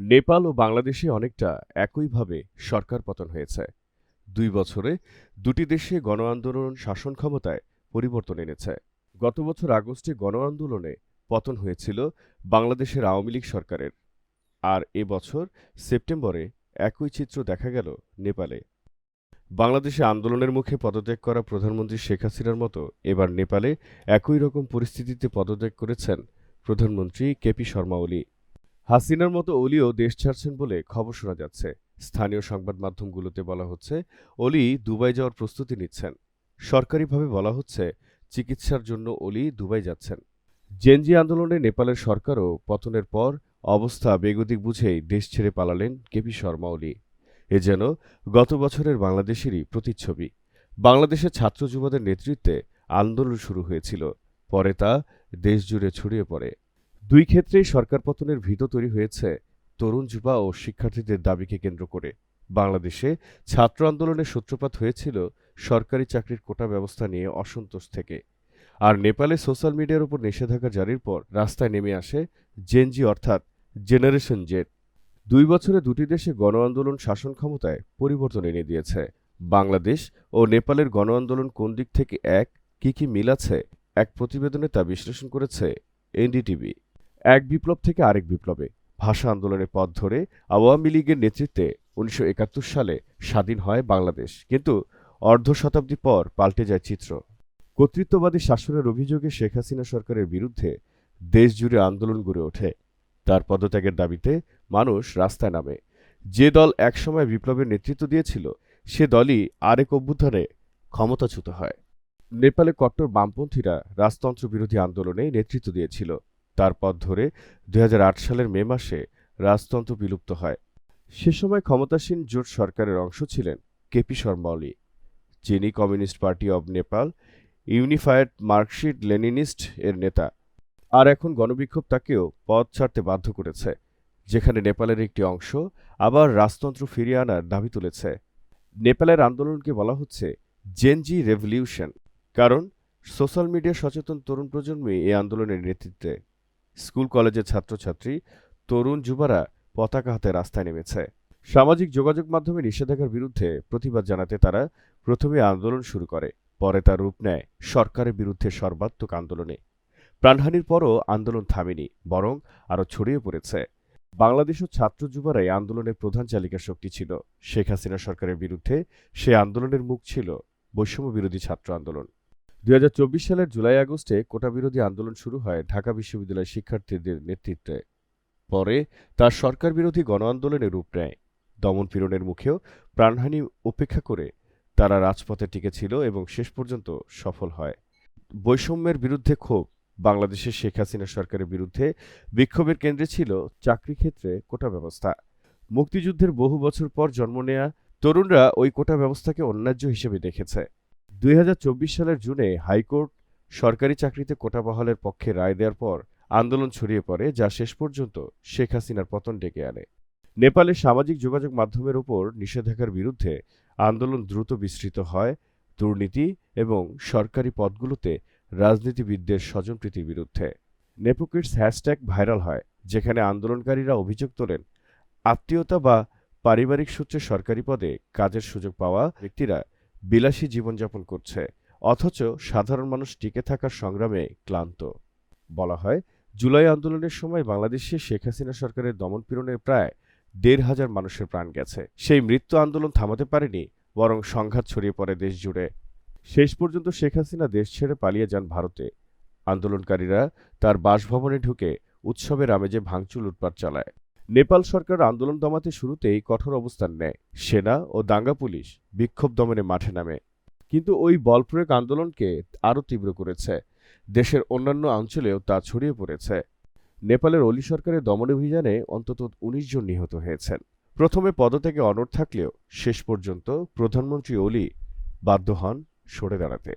নেপাল ও বাংলাদেশে অনেকটা একইভাবে সরকার পতন হয়েছে। দুই বছরে দুটি দেশে গণ আন্দোলন শাসন ক্ষমতায় পরিবর্তন এনেছে। গত বছর আগস্টে গণ আন্দোলনে পতন হয়েছিল বাংলাদেশের আওয়ামী লীগ সরকারের। আর এ বছর সেপ্টেম্বরে একই চিত্র দেখা গেল নেপালে। বাংলাদেশে আন্দোলনের মুখে পদত্যাগ করা প্রধানমন্ত্রী শেখ হাসিনার মতো এবার নেপালে একই রকম পরিস্থিতিতে পদত্যাগ করেছেন প্রধানমন্ত্রী কেপি শর্মা ওলি। হাসিনার মতো অলিও দেশ ছাড়ছেন বলে খবর শোনা যাচ্ছে। স্থানীয় সংবাদ মাধ্যমগুলোতে বলা হচ্ছে, অলি দুবাই যাওয়ার প্রস্তুতি নিচ্ছেন। সরকারিভাবে বলা হচ্ছে, চিকিৎসার জন্য অলি দুবাই যাচ্ছেন। জেনজি আন্দোলনে নেপালের সরকারও পতনের পর অবস্থা বেগতিক বুঝেই দেশ ছেড়ে পালালেন কেপি শর্মা অলি। এ যেন গত বছরের বাংলাদেশেরই প্রতিচ্ছবি। বাংলাদেশের ছাত্র যুবদের নেতৃত্বে আন্দোলন শুরু হয়েছিল। পরে তা দেশজুড়ে ছড়িয়ে পড়ে। দুই ক্ষেত্রেই সরকার পতনের ভীত তৈরি হয়েছে। তরুণ যুবা ও শিক্ষার্থীদের দাবিকে কেন্দ্র করে। বাংলাদেশে ছাত্র আন্দোলনের সূত্রপাত হয়েছিল সরকারি চাকরির কোটা ব্যবস্থা নিয়ে অসন্তোষ থেকে। আর নেপালে সোশ্যাল মিডিয়ার উপর নিষেধাজ্ঞা জারির পর রাস্তায় নেমে আসে জেনজি অর্থাৎ জেনারেশন জেড দুই বছরে দুটি দেশে গণ আন্দোলন শাসন ক্ষমতায় পরিবর্তন এনে দিয়েছে। বাংলাদেশ ও নেপালের গণ আন্দোলন কোন দিক থেকে এক, কি কি মিল আছে, এক প্রতিবেদনে তা বিশ্লেষণ করেছে এনডিটিভি এক বিপ্লব থেকে আরেক বিপ্লবে। ভাষা আন্দোলনের পথ ধরে আওয়ামী লীগের নেতৃত্বে উনিশশো একাত্তর সালে স্বাধীন হয় বাংলাদেশ। কিন্তু অর্ধ শতাব্দী পর পাল্টে যায় চিত্র। কর্তৃত্ববাদী শাসনের অভিযোগে শেখ হাসিনা সরকারের বিরুদ্ধে দেশজুড়ে আন্দোলন গড়ে ওঠে। তার পদত্যাগের দাবিতে মানুষ রাস্তায় নামে। যে দল একসময় বিপ্লবের নেতৃত্ব দিয়েছিল, সে দলই আরেক অভ্যুত্থানে ক্ষমতাচ্যুত হয়। নেপালে কট্টর বামপন্থীরা রাজতন্ত্র বিরোধী আন্দোলনে নেতৃত্ব দিয়েছিল। তার পথ ধরে দুই হাজার আট সালের মে মাসে রাজতন্ত্র বিলুপ্ত হয়। সে সময় ক্ষমতাসীন জোট সরকারের অংশ ছিলেন কেপি শর্মা ওলি যিনি communist party of Nepal unified Marxist Leninist এর নেতা। আর এখন গণবিক্ষোভ তাকেও পদ ছাড়তে বাধ্য করেছে, যেখানে নেপালের একটি অংশ আবার রাজতন্ত্র ফিরিয়ে আনার দাবি তুলেছে। নেপালের আন্দোলনকে বলা হচ্ছে জেনজি রেভলিউশন, কারণ সোশ্যাল মিডিয়া সচেতন তরুণ প্রজন্মই এই আন্দোলনের নেতৃত্বে স্কুল কলেজের ছাত্রছাত্রী, তরুণ যুবারা পতাকা হাতে রাস্তায় নেমেছে। সামাজিক যোগাযোগ মাধ্যমে নিষেধাজ্ঞার বিরুদ্ধে প্রতিবাদ জানাতে তারা প্রথমে আন্দোলন শুরু করে, পরে তার রূপ নেয় সরকারের বিরুদ্ধে সর্বাত্মক আন্দোলনে। প্রাণহানির পরও আন্দোলন থামেনি, বরং আরও ছড়িয়ে পড়েছে। বাংলাদেশ ও ছাত্র যুবারাই আন্দোলনের প্রধান চালিকা শক্তি ছিল। শেখ হাসিনা সরকারের বিরুদ্ধে সে আন্দোলনের মুখ ছিল বৈষম্য বিরোধী ছাত্র আন্দোলন। দুই হাজার চব্বিশ সালের জুলাই আগস্টে কোটা বিরোধী আন্দোলন শুরু হয় ঢাকা বিশ্ববিদ্যালয়ের শিক্ষার্থীদের নেতৃত্বে। পরে তার সরকার বিরোধী গণ আন্দোলনে রূপ নেয়। দমন দমনপীড়নের মুখেও প্রাণহানি উপেক্ষা করে তারা রাজপথে টিকেছিল এবং শেষ পর্যন্ত সফল হয়। বৈষম্যের বিরুদ্ধে ক্ষোভ বাংলাদেশের শেখ হাসিনা সরকারের বিরুদ্ধে বিক্ষোভের কেন্দ্রে ছিল চাকরি ক্ষেত্রে কোটা ব্যবস্থা। মুক্তিযুদ্ধের বহু বছর পর জন্ম নেয়া তরুণরা ওই কোটা ব্যবস্থাকে অন্যায্য হিসেবে দেখেছে। দুই হাজার চব্বিশ সালের জুনে হাইকোর্ট সরকারি চাকরিতে কোটা বহালের পক্ষে রায় দেওয়ার পর আন্দোলন ছড়িয়ে পড়ে, যা শেষ পর্যন্ত শেখ হাসিনার পতন ডেকে আনে। নেপালে সামাজিক যোগাযোগ মাধ্যমের উপর নিষেধাজ্ঞার বিরুদ্ধে আন্দোলন দ্রুত বিস্তৃত হয়। দুর্নীতি এবং সরকারি পদগুলোতে রাজনীতিবিদদের স্বজনপ্রীতির বিরুদ্ধে। নেপোকিটস হ্যাশট্যাগ ভাইরাল হয়, যেখানে আন্দোলনকারীরা অভিযোগ তোলেন, আত্মীয়তা বা পারিবারিক সূত্রে সরকারি পদে কাজের সুযোগ পাওয়া ব্যক্তিরা বিলাসী জীবনযাপন করছে, অথচ সাধারণ মানুষ টিকে থাকার সংগ্রামে ক্লান্ত। বলা হয়, জুলাই আন্দোলনের সময় বাংলাদেশে শেখ হাসিনা সরকারের দমনপীড়নের প্রায় দেড় হাজার মানুষের প্রাণ গেছে। সেই মৃত্যু আন্দোলন থামাতে পারেনি, বরং সংঘাত ছড়িয়ে পড়ে দেশ জুড়ে। শেষ পর্যন্ত শেখ হাসিনা দেশ ছেড়ে পালিয়ে যান ভারতে। আন্দোলনকারীরা তার বাসভবনে ঢুকে উৎসবের আমেজে ভাঙচুর লুটপাট চালায়। নেপাল সরকার আন্দোলন দমাতে শুরুতেই কঠোর অবস্থান নেয়। সেনা ও দাঙ্গা পুলিশ বিক্ষোভ দমনে মাঠে নামে। কিন্তু ওই বলপ্রয়োগ আন্দোলনকে আরও তীব্র করেছে। দেশের অন্যান্য অঞ্চলেও তা ছড়িয়ে পড়েছে। নেপালের অলি সরকারের দমন অভিযানে অন্তত উনিশ জন নিহত হয়েছেন। প্রথমে পদত্যাগে অনড় থাকলেও শেষ পর্যন্ত প্রধানমন্ত্রী অলি বাধ্য হন সরে দাঁড়াতে।